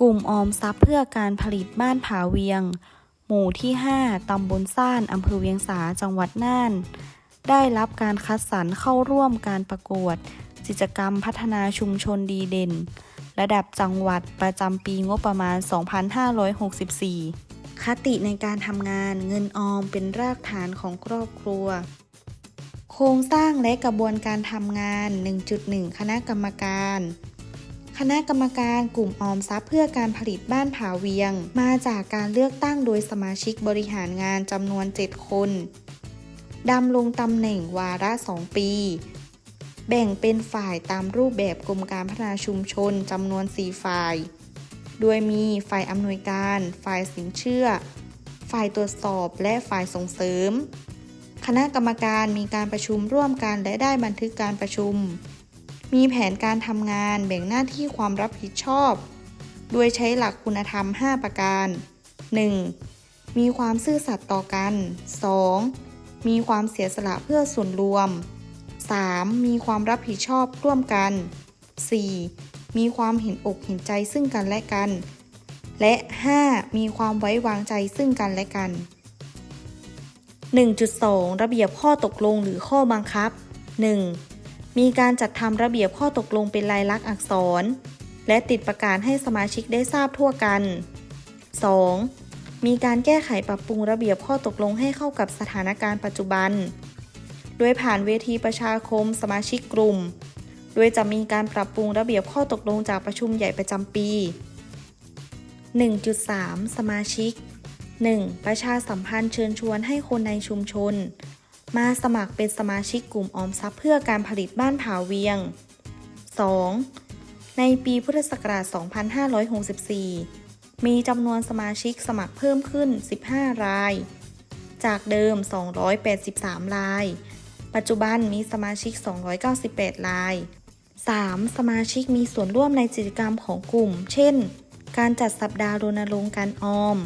กลุ่มออมทรัพย์เพื่อการผลิตบ้านผาเวียง หมู่ที่ 5 ตำบลซ่าน อำเภอเวียงสา จังหวัดน่าน ได้รับการคัดสรรเข้าร่วมการประกวด กิจกรรมพัฒนาชุมชนดีเด่น ระดับจังหวัดประจำปีงบประมาณ 2564 คติในการทำงานเงินออมเป็นรากฐานของครอบครัว โครงสร้างและกระบวนการทำงาน 1.1 คณะกรรมการ คณะกรรมการกลุ่มออมทรัพย์เพื่อการผลิตบ้านผาเวียง มาจากการเลือกตั้งโดยสมาชิกบริหารงานจำนวน 7 คนดำรงตำแหน่งวาระ 2 ปี แบ่งเป็นฝ่ายตามรูปแบบกรมการพัฒนาชุมชนจำนวน 4 ฝ่าย โดยมีฝ่ายอำนวยการ ฝ่ายสินเชื่อ ฝ่ายตรวจสอบและฝ่ายส่งเสริม คณะกรรมการมีการประชุมร่วมกันและได้บันทึกการประชุม มีแผนการทำงานแบ่งหน้าที่ความรับผิดชอบ โดยใช้หลักคุณธรรม 5 ประการ 1. มีความซื่อสัตย์ต่อกัน 2. มีความเสียสละเพื่อส่วนรวม 3. มีความรับผิดชอบร่วมกัน 4. มีความเห็นอกเห็นใจซึ่งกันและกัน และ 5. มีความไว้วางใจซึ่งกันและกัน 1.2 ระเบียบข้อตกลงหรือข้อบังคับ 1. มีการจัดทำระเบียบข้อตกลงเป็นลายลักษณ์อักษร และติดประกาศให้สมาชิกได้ทราบทั่วกัน 2. มีการแก้ไขปรับปรุงระเบียบข้อตกลงให้เข้ากับสถานการณ์ปัจจุบัน โดยผ่านเวทีประชาคมสมาชิกกลุ่ม โดยจะมีการปรับปรุงระเบียบข้อตกลงจากประชุมใหญ่ประจำปี 1.3 สมาชิก 1. ประชาสัมพันธ์เชิญชวนให้คนในชุมชน มาสมัครเป็นสมาชิกกลุ่มออมทรัพย์เพื่อการผลิตบ้านผาเวียง 2. ในปีพุทธศักราช 2564 มีจำนวนสมาชิกสมัครเพิ่มขึ้น 15 ราย จากเดิม 283 ราย ปัจจุบันมีสมาชิก 298 ราย 3. สมาชิกมีส่วนร่วมในกิจกรรมของกลุ่ม เช่น การจัดสัปดาห์รณรงค์การออม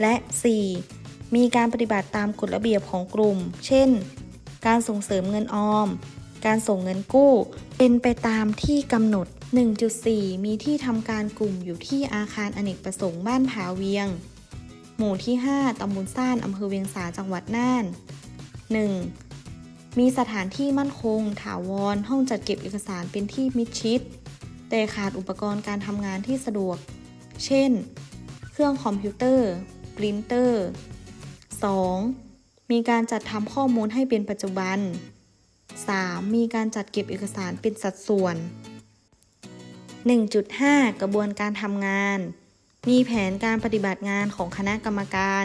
และ 4. มีการปฏิบัติตามกฎระเบียบของกลุ่ม เช่น การส่งเสริมเงินออม การส่งเงินกู้ เป็นไปตามที่กำหนด 1.4 มีที่ทำการกลุ่มอยู่ที่อาคารอเนกประสงค์บ้านผาเวียง หมู่ที่ 5ตำบลซ่านอำเภอเวียงสาจังหวัดน่าน 1. มีสถานที่มั่นคง ถาวร ห้องจัดเก็บเอกสารเป็นที่มิดชิด แต่ขาดอุปกรณ์การทำงานที่สะดวก เช่น เครื่องคอมพิวเตอร์ ปรินเตอร์ 2. มีการจัดทำข้อมูลให้เป็นปัจจุบัน 3. มีการจัดเก็บเอกสารเป็นสัดส่วน 1.5 กระบวนการทำงาน มีแผนการปฏิบัติงานของคณะกรรมการ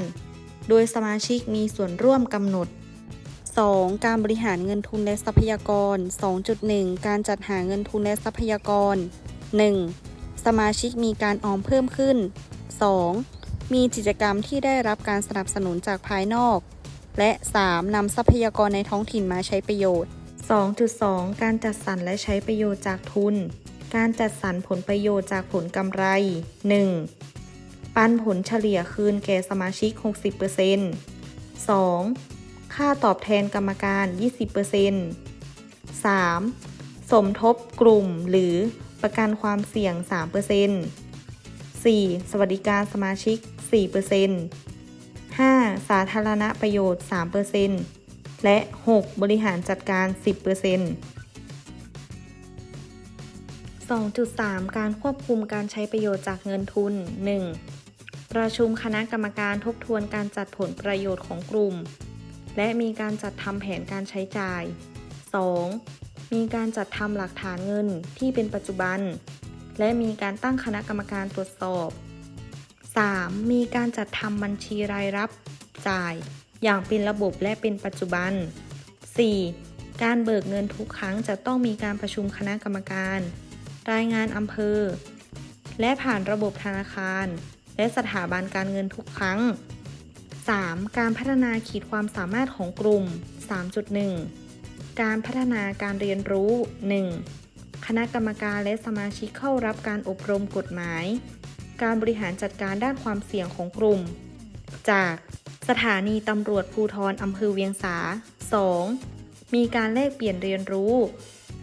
โดยสมาชิกมีส่วนร่วมกำหนด 2. การบริหารเงินทุนและทรัพยากร 2.1 การจัดหาเงินทุนและทรัพยากร 1. สมาชิกมีการออมเพิ่มขึ้น 2. มีกิจกรรมที่ได้รับการสนับสนุนจากภายนอก และ 3. นำทรัพยากรในท้องถิ่นมาใช้ประโยชน์ 2.2 การจัดสรรและใช้ประโยชน์จากทุน การจัดสรรผลประโยชน์จากผลกำไร 1. ปันผลเฉลี่ยคืนแก่สมาชิก 60% 2. ค่าตอบแทนกรรมการ 20% 3. สมทบกลุ่มหรือประกันความเสี่ยง 3% 4. สวัสดิการสมาชิก 4% 5. สาธารณประโยชน์ 3%และ 6. บริหารจัดการ 10% 2.3 การควบคุมการใช้ประโยชน์จากเงินทุน 1. ประชุมคณะกรรมการทบทวนการจัดผลประโยชน์ของกลุ่ม และมีการจัดทำแผนการใช้จ่าย 2. มีการจัดทำหลักฐานเงินที่เป็นปัจจุบัน และมีการตั้งคณะกรรมการตรวจสอบ 3. มีการจัดทำบัญชีรายรับจ่าย อย่างเป็นระบบและเป็นปัจจุบัน 4. การเบิกเงินทุกครั้งจะต้องมีการประชุมคณะกรรมการ รายงานอำเภอ และผ่านระบบธนาคาร และสถาบันการเงินทุกครั้ง 3. การพัฒนาขีดความสามารถของกลุ่ม 3.1 การพัฒนาการเรียนรู้ 1. คณะกรรมการและสมาชิกเข้ารับการอบรมกฎหมาย การบริหารจัดการด้านความเสี่ยงของกลุ่ม จากสถานีตำรวจภูทรอำเภอเวียงสา 2. มีการแลกเปลี่ยนเรียนรู้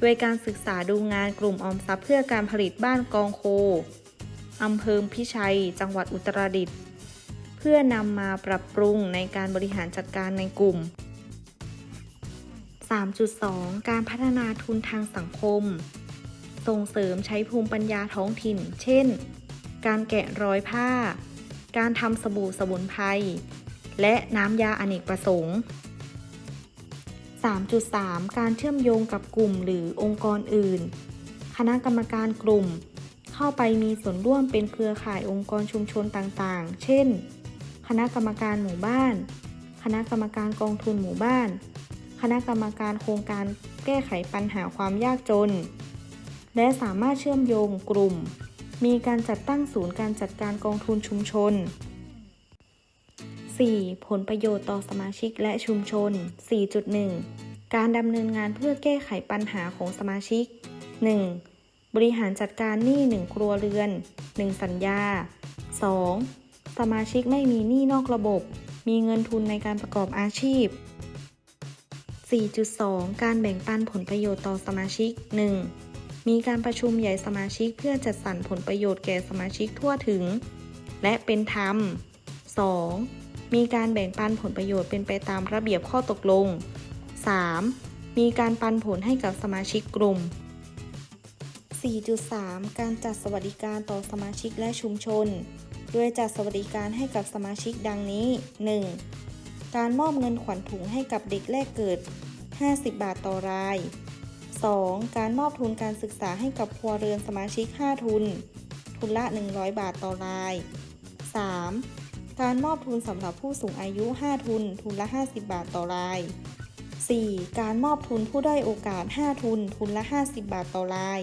โดยการศึกษาดูงานกลุ่มออมทรัพย์เพื่อการผลิตบ้านกองโคอำเภอพิชัย จังหวัดอุตรดิตถ์เพื่อนำมาปรับปรุงในการบริหารจัดการในกลุ่ม 3.2 การพัฒนาทุนทางสังคม ส่งเสริมใช้ภูมิปัญญาท้องถิ่น เช่น การแกะร้อยผ้า การทำสบู่สมุนไพร และน้ำยาอเนกประสงค์ 3.3 การเชื่อมโยงกับกลุ่มหรือองค์กรอื่น คณะกรรมการกลุ่ม เข้าไปมีส่วนร่วมเป็นเครือข่ายองค์กรชุมชนต่างๆ เช่น คณะกรรมการหมู่บ้าน คณะกรรมการกองทุนหมู่บ้าน คณะกรรมการโครงการแก้ไขปัญหาความยากจน และสามารถเชื่อมโยงกลุ่ม มีการจัดตั้งศูนย์การจัดการกองทุนชุมชน 4. ผลประโยชน์ต่อสมาชิกและชุมชน 4.1 การดำเนินงานเพื่อแก้ไขปัญหาของสมาชิก 1. บริหารจัดการหนี้ 1 ครัวเรือน 1 สัญญา 2. สมาชิกไม่มีหนี้นอกระบบ มีเงินทุนในการประกอบอาชีพ 4.2 การแบ่งปันผลประโยชน์ต่อสมาชิก 1. มีการประชุมใหญ่สมาชิกเพื่อจัดสรรผลประโยชน์แก่สมาชิกทั่วถึง และเป็นธรรม 2. มีการแบ่งปันผลประโยชน์เป็นไปตามระเบียบข้อตกลง 3. มีการปันผลให้กับสมาชิกกลุ่ม 4.3 การจัดสวัสดิการต่อสมาชิกและชุมชนโดยจัดสวัสดิการให้กับสมาชิกดังนี้ 1. การมอบเงินขวัญถุงให้กับเด็กแรกเกิด 50 บาทต่อราย 2. การมอบทุนการศึกษาให้กับครัวเรือนสมาชิก 5 ทุน ทุนละ 100 บาทต่อราย 3. การมอบทุนสำหรับผู้สูงอายุ 5 ทุน ทุนละ 50 บาทต่อราย 4. การมอบทุนผู้ได้อยโอกาส 5 ทุน ทุนละ 50 บาทต่อราย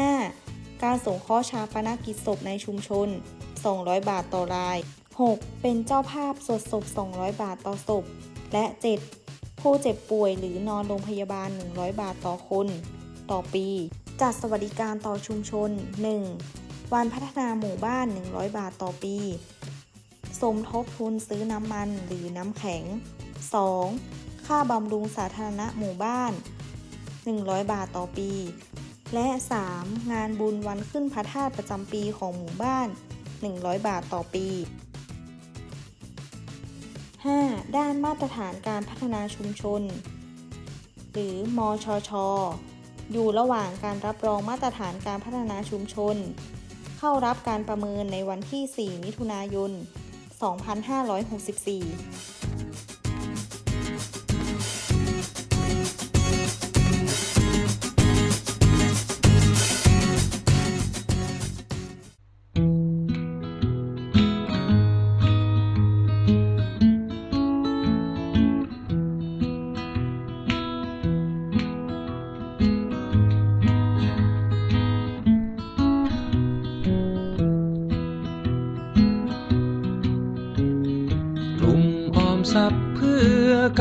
5. การส่งข้อชาปนกิจศพในชุมชน 200 บาทต่อราย 6. เป็นเจ้าภาพสวดศพ 200 บาทต่อศพ และ 7. ผู้เจ็บป่วยหรือนอนโรงพยาบาล 100 บาทต่อคน ต่อปี จัดสวัสดิการต่อชุมชน 1. วันพัฒนาหมู่บ้าน 100 บาทต่อปี สมทบทุนซื้อน้ำมันหรือน้ำแข็ง 2. ค่าบำรุงสาธารณะหมู่บ้าน 100 บาทต่อปี และ 3. งานบุญวันขึ้นพระธาตุประจำปีของหมู่บ้าน 100 บาทต่อปี 5. ด้านมาตรฐานการพัฒนาชุมชน หรือมชช อยู่ระหว่างการรับรองมาตรฐานการพัฒนาชุมชน เข้ารับการประเมินในวันที่ 4 มิถุนายน 2564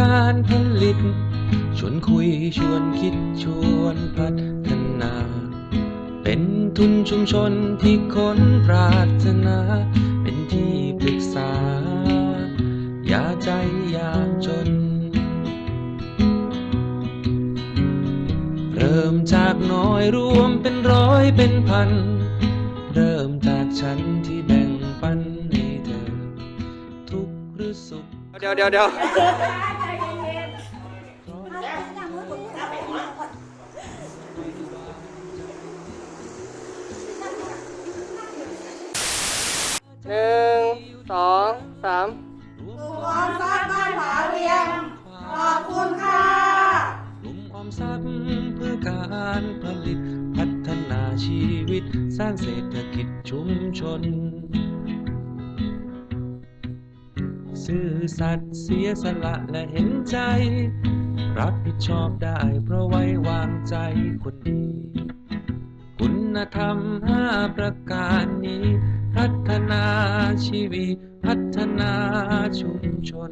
การผลิต ชวนคุยชวนคิดชวนพัฒนา เป็นทุนชุมชนที่คนปรารถนา เป็นที่ปรึกษา อย่าใจยามจน เริ่มจากน้อยรวมเป็นร้อยเป็นพัน เริ่มจากฉันที่แบ่งปันให้เธอ ทุกข์หรือสุข เดี๋ยวเดี๋ยวเดี๋ยว ซื่อสัตย์เสียสละและเห็นใจ รับผิดชอบได้เพราะไว้วางใจคนดี คุณธรรมห้าประการนี้ พัฒนาชีวิต พัฒนาชุมชน